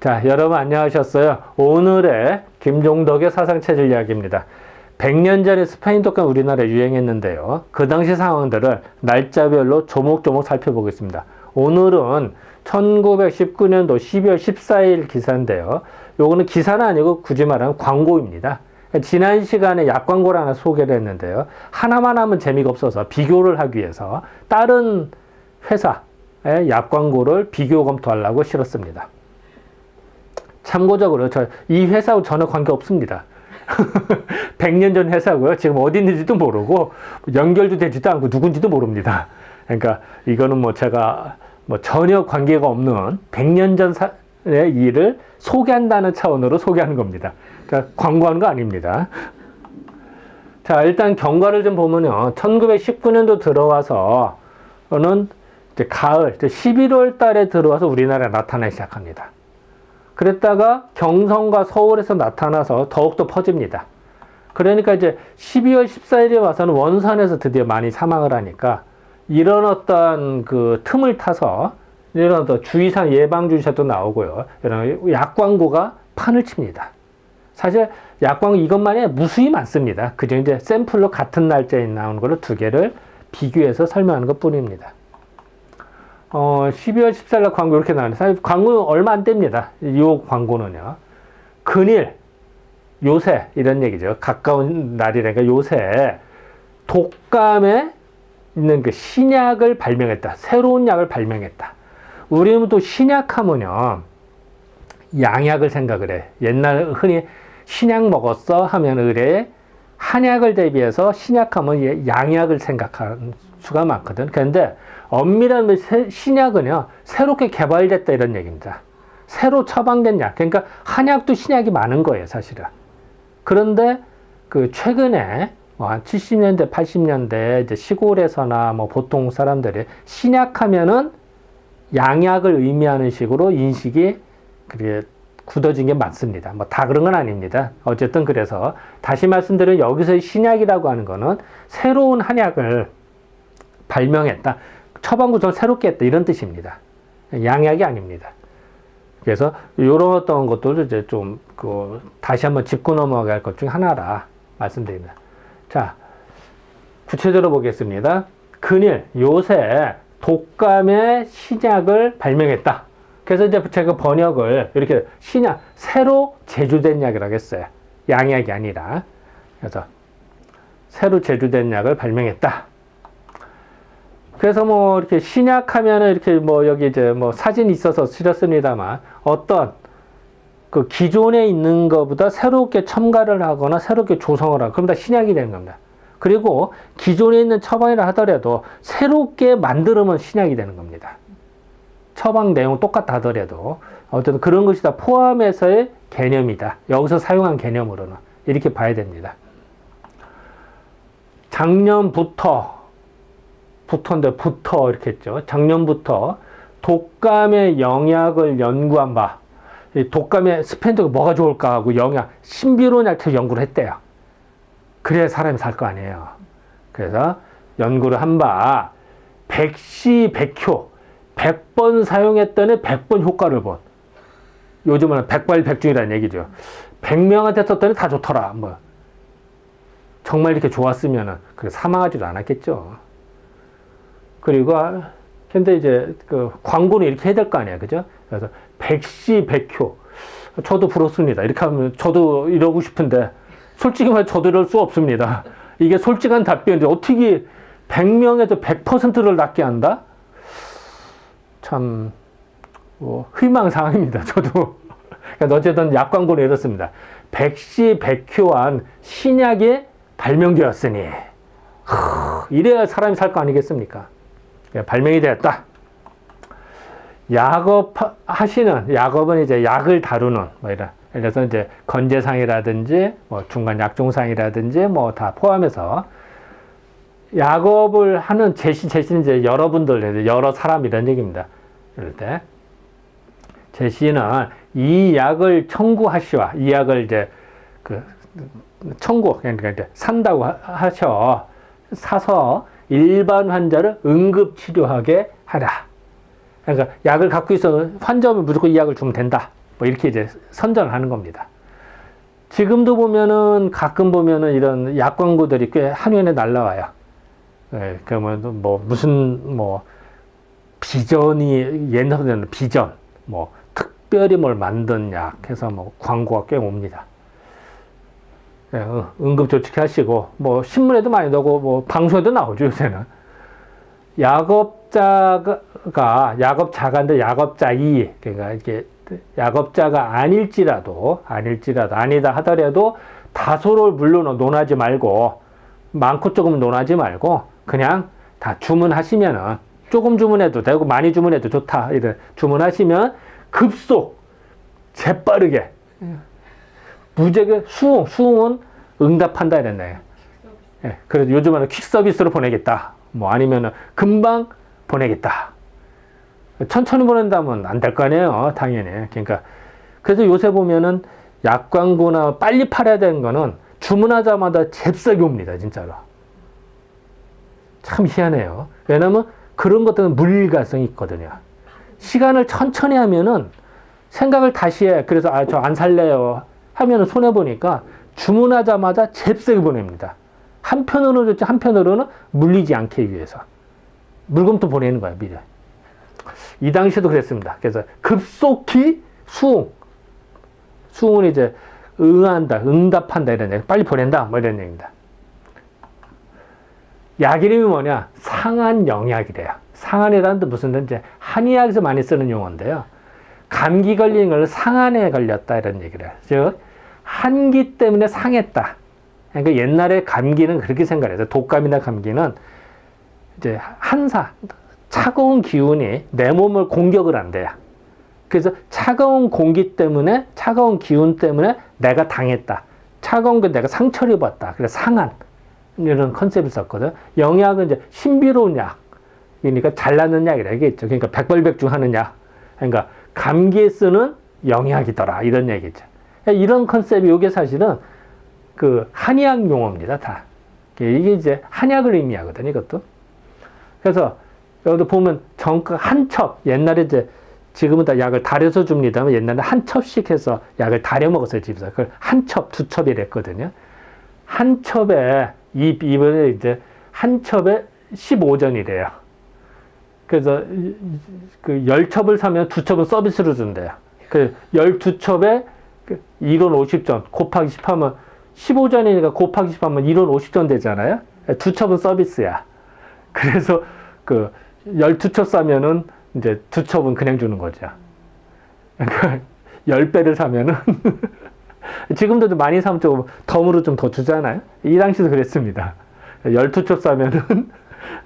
자, 여러분 안녕하셨어요. 오늘의 김종덕의 사상체질 이야기입니다. 100년 전에 스페인 독감 우리나라에 유행했는데요. 그 당시 상황들을 날짜별로 조목조목 살펴보겠습니다. 오늘은 1919년도 12월 14일 기사인데요. 요거는 기사는 아니고 굳이 말하면 광고입니다. 지난 시간에 약 광고를 하나 소개를 했는데요. 하나만 하면 재미가 없어서 비교를 하기 위해서 다른 회사의 약 광고를 비교 검토하려고 실었습니다. 참고적으로 저 이 회사하고 전혀 관계 없습니다. 100년 전 회사고요. 지금 어디 있는지도 모르고 연결도 되지도 않고 누군지도 모릅니다. 그러니까 이거는 뭐 제가 뭐 전혀 관계가 없는 100년 전의 일을 소개한다는 차원으로 소개하는 겁니다. 그러니까 광고하는 거 아닙니다. 자, 일단 경과를 좀 보면요. 1919년도 들어와서는 가을, 이제 11월 달에 들어와서 우리나라에 나타나기 시작합니다. 그랬다가 경성과 서울에서 나타나서 더욱더 퍼집니다. 그러니까 이제 12월 14일에 와서는 원산에서 드디어 많이 사망을 하니까 이런 어떤 그 틈을 타서 이런 어떤 주의사 예방주의사도 나오고요. 이런 약 광고가 판을 칩니다. 사실 약 광고 이것만이 무수히 많습니다. 그저 이제 샘플로 같은 날짜에 나오는 거를 두 개를 비교해서 설명하는 것 뿐입니다. 어, 12월 14일 날 광고 이렇게 나오는데, 사실 광고는 얼마 안 됩니다. 이 광고는요. 근일, 요새, 이런 얘기죠. 가까운 날이라니까 요새 독감에 있는 그 신약을 발명했다. 새로운 약을 발명했다. 우리는 또 신약하면요. 양약을 생각을 해. 옛날 흔히 신약 먹었어 하면 의뢰 한약을 대비해서 신약하면 양약을 생각하는 수가 많거든. 그런데 엄밀한 신약은요, 새롭게 개발됐다 이런 얘기입니다. 새로 처방된 약. 그러니까 한약도 신약이 많은 거예요, 사실은. 그런데 그 최근에 뭐한 70년대, 80년대 이제 시골에서나 뭐 보통 사람들이 신약하면은 양약을 의미하는 식으로 인식이 그게 굳어진 게 맞습니다. 뭐 다 그런 건 아닙니다. 어쨌든 그래서 다시 말씀드리면 여기서의 신약이라고 하는 거는 새로운 한약을 발명했다. 처방 구조를 새롭게 했다. 이런 뜻입니다. 양약이 아닙니다. 그래서 이런 어떤 것들을 이제 좀, 그, 다시 한번 짚고 넘어갈 것 중 하나라 말씀드립니다. 자, 구체적으로 보겠습니다. 근일, 요새 독감의 신약을 발명했다. 그래서 이제 제가 번역을 이렇게 신약, 새로 제조된 약이라고 했어요. 양약이 아니라. 그래서 새로 제조된 약을 발명했다. 그래서 뭐 이렇게 신약하면은 이렇게 뭐 여기 이제 뭐 사진이 있어서 실었습니다만 어떤 그 기존에 있는 것보다 새롭게 첨가를 하거나 새롭게 조성을 하고 그럼 다 신약이 되는 겁니다. 그리고 기존에 있는 처방이라 하더라도 새롭게 만들면 신약이 되는 겁니다. 처방 내용 똑같다 하더라도 어쨌든 그런 것이 다 포함해서의 개념이다. 여기서 사용한 개념으로는 이렇게 봐야 됩니다. 작년부터 부터인데 부터 이렇게 했죠. 작년부터 독감의 영약을 연구한 바 독감의 스펜드가 뭐가 좋을까 하고 영약 신비로운 약초 연구를 했대요. 그래야 사람이 살 거 아니에요. 그래서 연구를 한 바 백시 백효 100번 사용했더니 100번 효과를 본 요즘은 백발백중이라는 얘기죠. 100명한테 썼더니 다 좋더라. 뭐 정말 이렇게 좋았으면은 그 사망하지도 않았겠죠. 그리고 아, 근데 이제 그 광고는 이렇게 해야 될 거 아니야, 그죠? 그래서 백시 백효. 저도 부럽습니다. 이렇게 하면 저도 이러고 싶은데 솔직히 말해 저도 이럴 수 없습니다. 이게 솔직한 답변인데 어떻게 100명에서 100%를 낫게 한다? 참, 뭐, 희망사항입니다. 저도. 그러니까 어쨌든 약 광고는 이렇습니다. 백시 백효한 신약이 발명되었으니, 이래야 사람이 살 거 아니겠습니까? 예, 발명이 되었다. 약업 하시는 약업은 이제 약을 다루는 뭐 이런 예를 들어서 이제 건재상이라든지 뭐 중간 약종상이라든지 뭐 다 포함해서 약업을 하는 제시 제시는 이제 여러분들 여러 사람 이런 얘기입니다. 이럴 때 제시는 이 약을 청구하시와 이 약을 이제 그 청구 그러니까 이제 산다고 하셔 사서 일반 환자를 응급 치료하게 하라. 그러니까 약을 갖고 있어 환자면 무조건 이 약을 주면 된다. 뭐 이렇게 이제 선전을 하는 겁니다. 지금도 보면은 가끔 보면은 이런 약 광고들이 꽤 한눈에 날라와요. 예, 그러면 뭐 무슨 뭐 비전이 옛날에는 비전 뭐 특별히 뭘 만든 약 해서 뭐 광고가 꽤 옵니다. 예, 응- 응급조치 하시고 뭐 신문에도 많이 나오고 뭐 방송에도 나오죠 요새는. 약업자가 약업자가인데 약업자이 그러니까 이게 약업자가 아닐지라도 아닐지라도 아니다 하더라도 다소를 물론 논하지 말고 많고 조금 논하지 말고 그냥 다 주문하시면은 조금 주문해도 되고 많이 주문해도 좋다 이래 주문하시면 급속 재빠르게 무제게 수긍 수긍은 응답한다 이랬네. 예, 그래서 요즘은 퀵 서비스로 보내겠다. 뭐 아니면은 금방 보내겠다. 천천히 보낸다면 안 될 거 아니에요. 당연히. 그러니까 그래서 요새 보면은 약 광고나 빨리 팔아야 되는 거는 주문하자마자 잽싸게 옵니다. 진짜로. 참 희한해요. 왜냐면 그런 것들은 물가성이 있거든요. 시간을 천천히 하면은 생각을 다시 해. 그래서 아, 저 안 살래요. 하면은 손해 보니까 주문하자마자 잽싸게 보냅니다. 한편으로는 좋지, 한편으로는 물리지 않기 위해서. 물건도 보내는 거야, 미리. 이 당시에도 그랬습니다. 그래서 급속히 수긍. 수긍은 이제 응한다, 응답한다 이런 얘기. 빨리 보낸다, 뭐 이런 얘기입니다. 약 이름이 뭐냐? 상한 영약이래요. 상한이라는 뜻 무슨 뜻인지 한의학에서 많이 쓰는 용어인데요. 감기 걸린 걸 상한에 걸렸다 이런 얘기를 해요. 즉 한기 때문에 상했다. 그러니까 옛날에 감기는 그렇게 생각해요. 독감이나 감기는 이제 한사 차가운 기운이 내 몸을 공격을 한대요. 그래서 차가운 공기 때문에 차가운 기운 때문에 내가 당했다. 차가운 게 내가 상처를 입었다. 그래서 상한 이런 컨셉을 썼거든. 영약은 이제 신비로운 약. 그러니까 잘나는 약이라 이겠죠. 그러니까 백발백중 하는 약. 그러니까 감기에 쓰는 영약이더라. 이런 얘기죠. 이런 컨셉이 이게 사실은 그 한의학 용어입니다. 다. 이게 이제 한약을 의미하거든. 이것도. 그래서 여기도 보면 정가 한 첩. 옛날에 이제 지금은 다 약을 달여서 줍니다만 옛날에 한 첩씩 해서 약을 달여 먹었어요. 집에서. 그걸 한 첩, 두 첩이랬거든요. 한 첩에 이 이번에 이제 한 첩에 15전이래요. 그래서 그 10첩을 사면 두 첩은 서비스로 준대요. 그 12첩에 1원 50전 곱하기 10하면 15전이니까 곱하기 10하면 1원 50전 되잖아요. 두 첩은 서비스야. 그래서 그 12첩 사면은 이제 두 첩은 그냥 주는 거죠. 그러니까 10배를 사면은 지금도 좀 많이 사면 조금 덤으로 좀 더 주잖아요. 이 당시도 그랬습니다. 12첩 사면은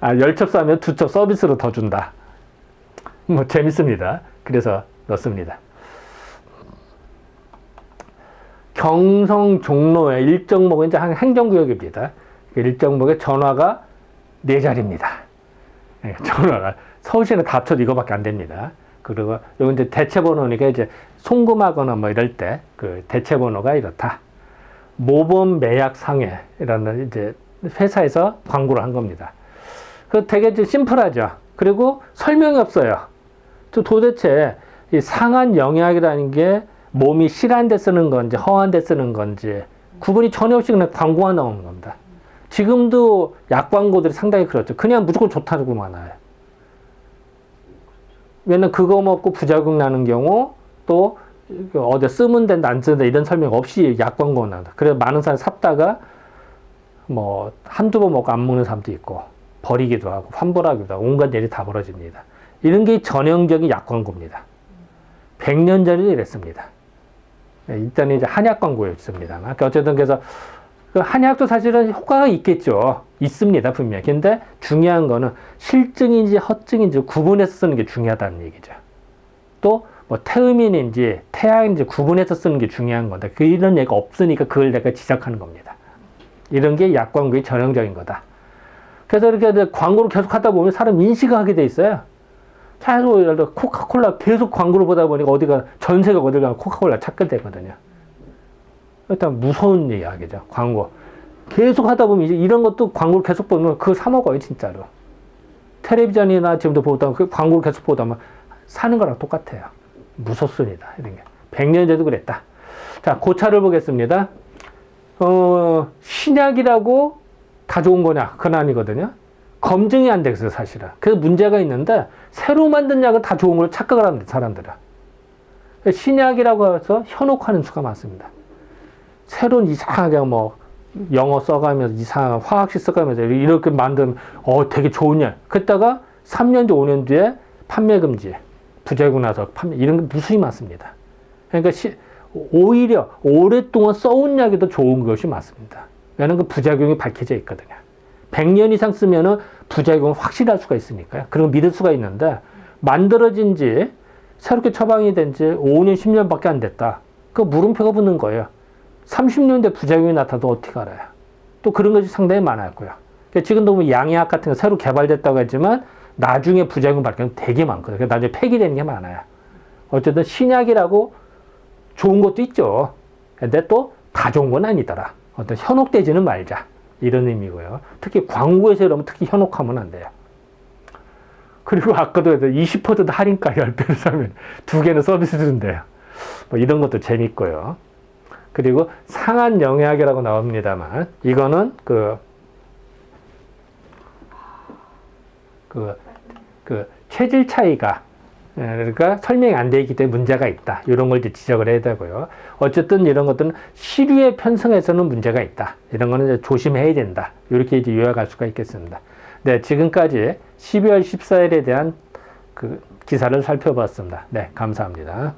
아, 10첩 사면 두 첩 서비스로 더 준다. 뭐 재밌습니다. 그래서 넣습니다. 경성 종로의 일정목은 이제 한 행정구역입니다. 그 일정목의 전화가 네 자리입니다. 예, 전화가 서울시는 다 합쳐도 이거밖에 안 됩니다. 그리고 요 이제 대체 번호니까 이제 송금하거나 뭐 이럴 때 그 대체 번호가 이렇다. 모범 매약 상해라는 이제 회사에서 광고를 한 겁니다. 그 되게 이제 심플하죠. 그리고 설명이 없어요. 또 도대체 이 상한 영약이라는 게 몸이 실한 데 쓰는 건지 허한 데 쓰는 건지 구분이 전혀 없이 그냥 광고가 나오는 겁니다. 지금도 약 광고들이 상당히 그렇죠. 그냥 무조건 좋다고 많아요. 왜냐면 그거 먹고 부작용 나는 경우 또 어디 쓰면 된다 안 쓰면 된다 이런 설명 없이 약 광고 나온다. 그래서 많은 사람이 샀다가 뭐 한두 번 먹고 안 먹는 사람도 있고 버리기도 하고 환불하기도 하고 온갖 일이 다 벌어집니다. 이런 게 전형적인 약 광고입니다. 100년 전에도 이랬습니다. 네, 일단 이제 한약 광고였습니다만. 그러니까 어쨌든 그래서 그 한약도 사실은 효과가 있겠죠. 있습니다, 분명히. 근데 중요한 거는 실증인지 허증인지 구분해서 쓰는 게 중요하다는 얘기죠. 또 뭐 태음인인지 태양인지 구분해서 쓰는 게 중요한 건데 그 이런 얘기가 없으니까 그걸 내가 지적하는 겁니다. 이런 게 약 광고의 전형적인 거다. 그래서 이렇게 광고를 계속 하다 보면 사람 인식을 하게 돼 있어요. 계속 예를 들어 코카콜라 계속 광고를 보다 보니까 어디가 전세가 어딜 가면 코카콜라 찾게 되거든요. 일단 무서운 이야기죠. 광고. 계속 하다 보면 이제 이런 것도 광고를 계속 보면 그거 사 먹어요, 진짜로. 텔레비전이나 지금도 보다 그 광고를 계속 보다 보면 사는 거랑 똑같아요. 무섭습니다. 이런 게. 100년 전에도 그랬다. 자, 고차를 보겠습니다. 어, 신약이라고 다 좋은 거냐? 그건 아니거든요. 검증이 안 됐어요, 사실은. 그래서 문제가 있는데, 새로 만든 약은 다 좋은 걸 착각을 하는 사람들은. 신약이라고 해서 현혹하는 수가 많습니다. 새로운 이상하게 뭐, 영어 써가면서 이상한 화학식 써가면서 이렇게 만든, 어, 되게 좋은 약. 그랬다가 3년 뒤, 5년 뒤에 판매 금지, 부작용 나서 판매, 이런 게 무수히 많습니다. 그러니까 시, 오히려 오랫동안 써온 약이 더 좋은 것이 맞습니다. 왜냐하면 그 부작용이 밝혀져 있거든요. 100년 이상 쓰면은 부작용은 확실할 수가 있으니까요. 거 믿을 수가 있는데 만들어진 지 새롭게 처방이 된 지 5년, 10년밖에 안 됐다. 그 물음표가 붙는 거예요. 30년 대 부작용이 나타나도 어떻게 알아요? 또 그런 것이 상당히 많았고요. 그러니까 지금도 뭐 양약 같은 거 새로 개발됐다고 했지만 나중에 부작용 발견 되게 많거든요. 그러니까 나중에 폐기되는 게 많아요. 어쨌든 신약이라고 좋은 것도 있죠. 근데 또 다 좋은 건 아니더라. 어떤 현혹되지는 말자. 이런 의미고요. 특히 광고에서 이러면 특히 현혹하면 안 돼요. 그리고 아까도 20% 할인가 10배를 사면 두 개는 서비스 준대요. 뭐 이런 것도 재밌고요. 그리고 상한 영약이라고 나옵니다만 이거는 그, 그, 그 체질 차이가 예, 그러니까 설명이 안돼 있기 때문에 문제가 있다. 이런 걸 이제 지적을 해야 되고요. 어쨌든 이런 것들은 시류의 편성에서는 문제가 있다. 이런 거는 조심해야 된다. 이렇게 이제 요약할 수가 있겠습니다. 네, 지금까지 12월 14일에 대한 그 기사를 살펴봤습니다. 네, 감사합니다.